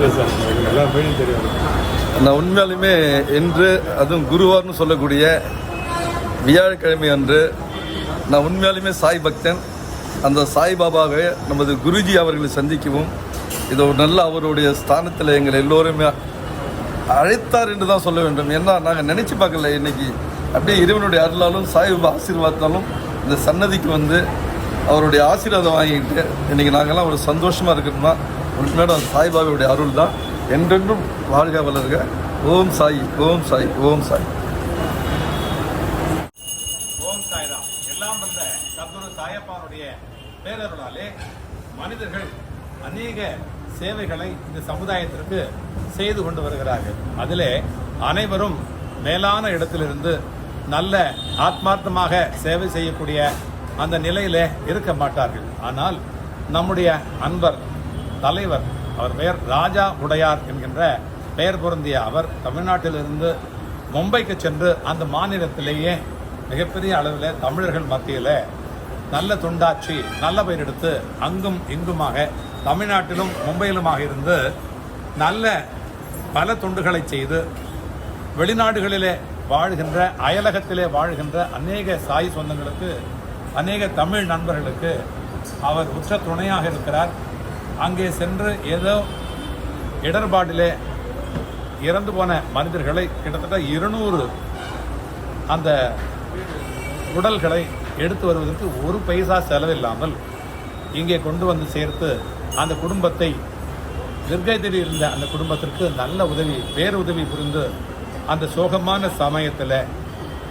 பேசுகிறாங்க எல்லா பேரும் தெரியும் நான் உண்மையாலுமே என்று அதுவும் குருவார்னு சொல்லக்கூடிய வியாழக்கிழமை அன்று நான் உண்மையாலுமே சாய் பக்தன். அந்த சாய்பாபாவை நமது குருஜி அவர்களை சந்திக்கவும் இது ஒரு நல்ல அவருடைய ஸ்தானத்தில் எங்களை எல்லோருமே அழைத்தார் என்று தான் சொல்ல வேண்டும். ஏன்னா நாங்கள் நினச்சி பார்க்கல இன்னைக்கு. அப்படியே இறைவனுடைய அருளாலும் சாய்பாபா ஆசீர்வாதத்தாலும் இந்த சன்னதிக்கு வந்து அவருடைய ஆசீர்வாதம் வாங்கிட்டு இன்றைக்கி நாங்கள்லாம் ஒரு சந்தோஷமாக இருக்கணும்னா உண்மையோட அந்த சாய்பாபாவுடைய அருள் தான் என்றென்றும் வாழ்க வளர்க. ஓம் சாய் ஓம் சாய் ஓம் சாய். ஓம் சாய்ராம். எல்லாம் வந்த சத்குரு சாயப்பானுடைய பேரருளாலே மனிதர்கள் அநேக சேவைகளை இந்த சமுதாயத்திற்கு செய்து கொண்டு வருகிறார்கள். அதிலே அனைவரும் மேலான இடத்திலிருந்து நல்ல ஆத்மார்த்தமாக சேவை செய்யக்கூடிய அந்த நிலையிலே இருக்க மாட்டார்கள். ஆனால் நம்முடைய அன்பர் தலைவர் அவர் பெயர் ராஜா உடையார் என்கின்ற பெயர் பொருந்திய அவர் தமிழ்நாட்டிலிருந்து மும்பைக்கு சென்று அந்த மாநிலத்திலேயே மிகப்பெரிய அளவில் தமிழர்கள் மத்தியில் நல்ல துண்டாட்சி நல்ல பெயர் எடுத்து அங்கும் இங்குமாக தமிழ்நாட்டிலும் மும்பையிலுமாக இருந்து நல்ல பல தொண்டுகளை செய்து வெளிநாடுகளிலே வாழ்கின்ற அயலகத்திலே வாழ்கின்ற அநேக சாய் சொந்தங்களுக்கு அநேக தமிழ் நண்பர்களுக்கு அவர் உற்ற துணையாக இருக்கிறார். அங்கே சென்று ஏதோ இடர்பாட்டிலே இறந்து போன மனிதர்களை கிட்டத்தட்ட இருநூறு அந்த உடல்களை எடுத்து வருவதற்கு ஒரு பைசா செலவில்லாமல் இங்கே கொண்டு வந்து சேர்த்து அந்த குடும்பத்தை நிர்கதியில் இருந்த அந்த குடும்பத்திற்கு நல்ல உதவி பேரு உதவி புரிந்து அந்த சோகமான சமயத்தில்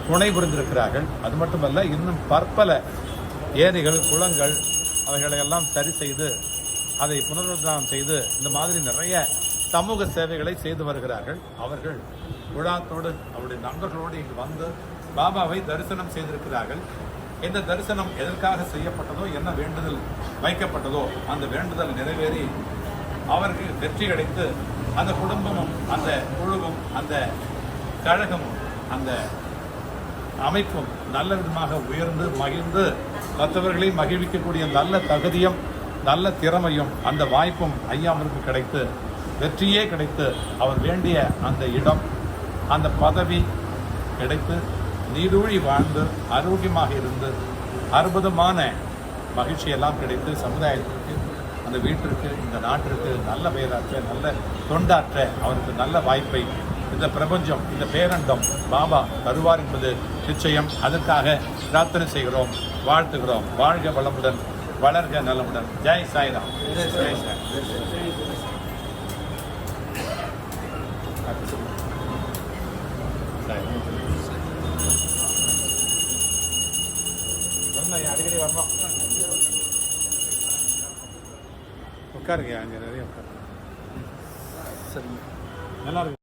துணை புரிந்திருக்கிறார்கள். அது மட்டுமல்ல இன்னும் பற்பல ஏரிகள் குளங்கள் அவைகளை எல்லாம் சரி செய்து அதை புனருத்தானம் செய்து இந்த மாதிரி நிறைய சமூக சேவைகளை செய்து வருகிறார்கள். அவர்கள் குழாத்தோடு அவருடைய நண்பர்களோடு இங்கு வந்து பாபாவை தரிசனம் செய்திருக்கிறார்கள். இந்த தரிசனம் எதற்காக செய்யப்பட்டதோ என்ன வேண்டுதல் வைக்கப்பட்டதோ அந்த வேண்டுதல் நிறைவேறி அவருக்கு வெற்றி கிடைத்து அந்த குடும்பமும் அந்த குழுவும் அந்த கழகமும் அந்த அமைப்பும் நல்ல விதமாக உயர்ந்து மகிழ்ந்து மற்றவர்களை மகிழ்விக்கக்கூடிய நல்ல தகுதியும் நல்ல திறமையும் அந்த வாய்ப்பும் ஐயாவிற்கு கிடைத்து வெற்றியே கிடைத்து அவர் வேண்டிய அந்த இடம் அந்த பதவி கிடைத்து நீடூழி வாழ்ந்து ஆரோக்கியமாக இருந்து அற்புதமான மகிழ்ச்சியெல்லாம் கிடைத்து சமுதாயத்திற்கு அந்த வீட்டிற்கு இந்த நாட்டிற்கு நல்ல பெயராற்ற நல்ல தொண்டாற்ற அவருக்கு நல்ல வாய்ப்பை இந்த பிரபஞ்சம் இந்த பேரண்டம் பாபா தருவார் என்பது நிச்சயம். அதற்காக பிரார்த்தனை செய்கிறோம் வாழ்த்துகிறோம். வாழ்க வளமுடன். வளர்க நலமுடன். ஜெய் சாய்ராம். ஜெய் அடிக்கடி வரணும். உட்காருங்க அங்கே நிறைய உட்காருங்க சரி நல்லா இருக்கு.